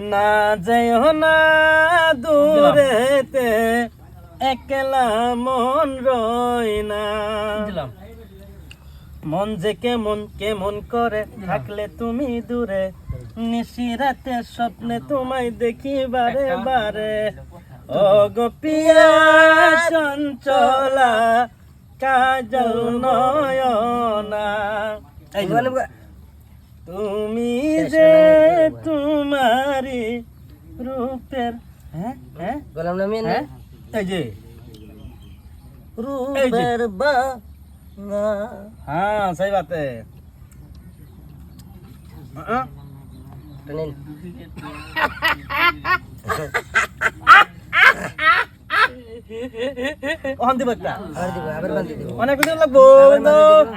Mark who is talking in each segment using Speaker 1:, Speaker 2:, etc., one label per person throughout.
Speaker 1: না যেও না দূরেতে একলা মন রই না। মন যে কেমন কেমন করে থাকলে তুমি দূরে। নিশিরাতে স্বপ্নে তোমায় দেখি বারে। বারে ও গোপিয়া চঞ্চলা কাজল নয়না। তুমি
Speaker 2: নিন।
Speaker 1: ওখান দিব একটা?
Speaker 2: আবার দিব আবার বান্ধি দিব।
Speaker 1: অনেক লাগবো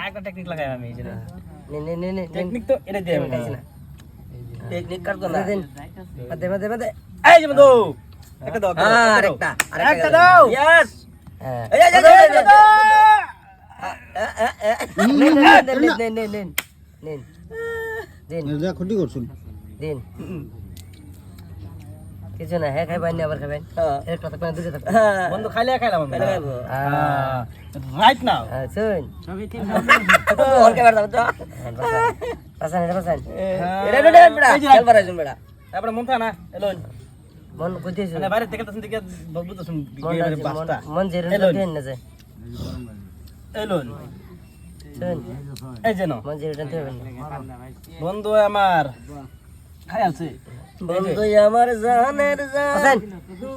Speaker 1: একটা টেকনিক লাগাই আমি এই যে।
Speaker 2: নিন
Speaker 1: টেকনিক তো এটা দিয়ে আমি।
Speaker 2: না।
Speaker 1: টেকনিক কাটবো না
Speaker 2: মাদে মাদে মাদে
Speaker 1: এই যে বন্ধু। একটা দাও
Speaker 2: আর
Speaker 1: একটা
Speaker 2: একটা
Speaker 1: দাও। একটা দাও। ইয়েস
Speaker 2: হ্যাঁ।
Speaker 1: এই এই যে
Speaker 2: নিন নিন নিন নিন নিন নিন
Speaker 3: করছুন
Speaker 2: দিন। কিছু না হ্যাঁ খাইবেন আবার খাইবেন একটা থাকবেন দুটো থাকবেন
Speaker 1: বন্ধু খাইলে খাইলাম আমি
Speaker 2: হ্যাঁ
Speaker 1: রাইট নাও
Speaker 2: হ্যাঁ শুন।
Speaker 1: ওর কেবার দাও তো
Speaker 2: পাসান এটা পাসান
Speaker 1: এটা এটা বেড়া তারপরে মন থা না এলোন
Speaker 2: মন
Speaker 1: মানে বাইরে থেকে তখন থেকে বুঝতেছুন বাসটা।
Speaker 2: জেরুন
Speaker 1: এলোন।
Speaker 2: দেন না যায়।
Speaker 1: এলোন। এই যে নাও।
Speaker 2: জেরুন দেবেন
Speaker 1: বন্ধু আমার। খাই আছে।
Speaker 2: বন্ধু আমার জানের জান।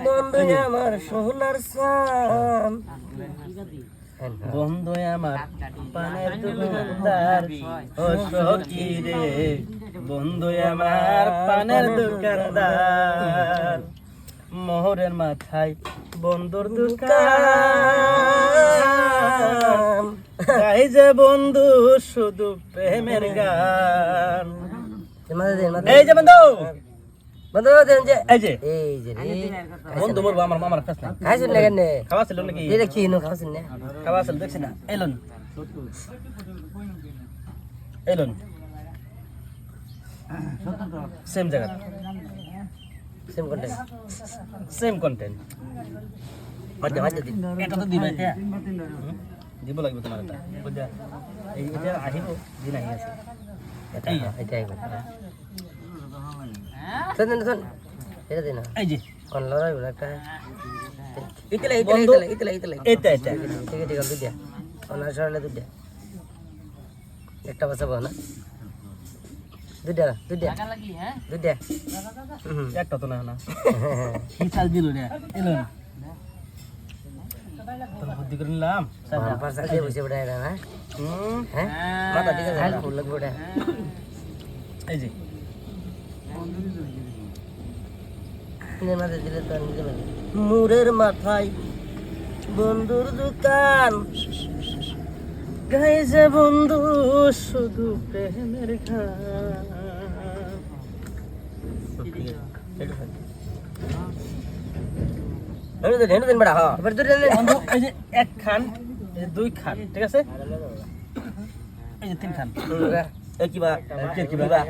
Speaker 2: বন্ধু আমার সোনার সান।
Speaker 1: বন্ধু আমার পানের দোকানদার ও সখী রে বন্ধু আমার পানের দোকানদার। মোহরের মাথায় বন্ধুর দোকান। গাই যে বন্ধু শুধু প্রেমের গান। এই যে বন্ধু!
Speaker 2: বন্ধু দেন যে
Speaker 1: এই যে।
Speaker 2: এই যে
Speaker 1: বন্ধু মরবো আমার মামার কাছ না
Speaker 2: খাইছুন না। কেন
Speaker 1: খাওয়া নাকি?
Speaker 2: এই দেখি নো খাইছুন না।
Speaker 1: খাওয়া ছিল দেখছি না। এলন এলন সেম জায়গা।
Speaker 2: সেম কোনটা
Speaker 1: সেম কন্টেন্ট
Speaker 2: দিন
Speaker 1: এটা তো দিবে দিব লাগবে তোমার এটা। বুঝা এই এটা আহিব দিন আহি আছে।
Speaker 2: এটা এটা আইব শুন শুন এটা দিন
Speaker 1: এই যে।
Speaker 2: কোন লড়াই বলে একটা? ইতলা
Speaker 1: বন্ধু।
Speaker 2: ইতলা ইতলা ইতলা।
Speaker 1: এটা এটা
Speaker 2: ঠিক দুইটা ওনার সরলে দুইটা একটা বাঁচাবো না।
Speaker 1: একটা তো না না। দিল রে। এলন তোর বুদ্ধি করে নিলাম।
Speaker 2: আমার দিয়ে বসে বেড়ায় না? হ্যাঁ? মাথা ঠিক আছে ফুল লাগবে
Speaker 1: এই যে
Speaker 2: নিজের মাথায় দিলে তো আর নিজে পারবে। মুরের মাথায় বন্ধুর দোকান।
Speaker 1: গাই যে বন্ধু শুধু প্রেমের
Speaker 2: বেড়া হ্যাঁ।
Speaker 1: এক খান দুই খান ঠিক আছে? এই যে তিন খান। কিবা কিবা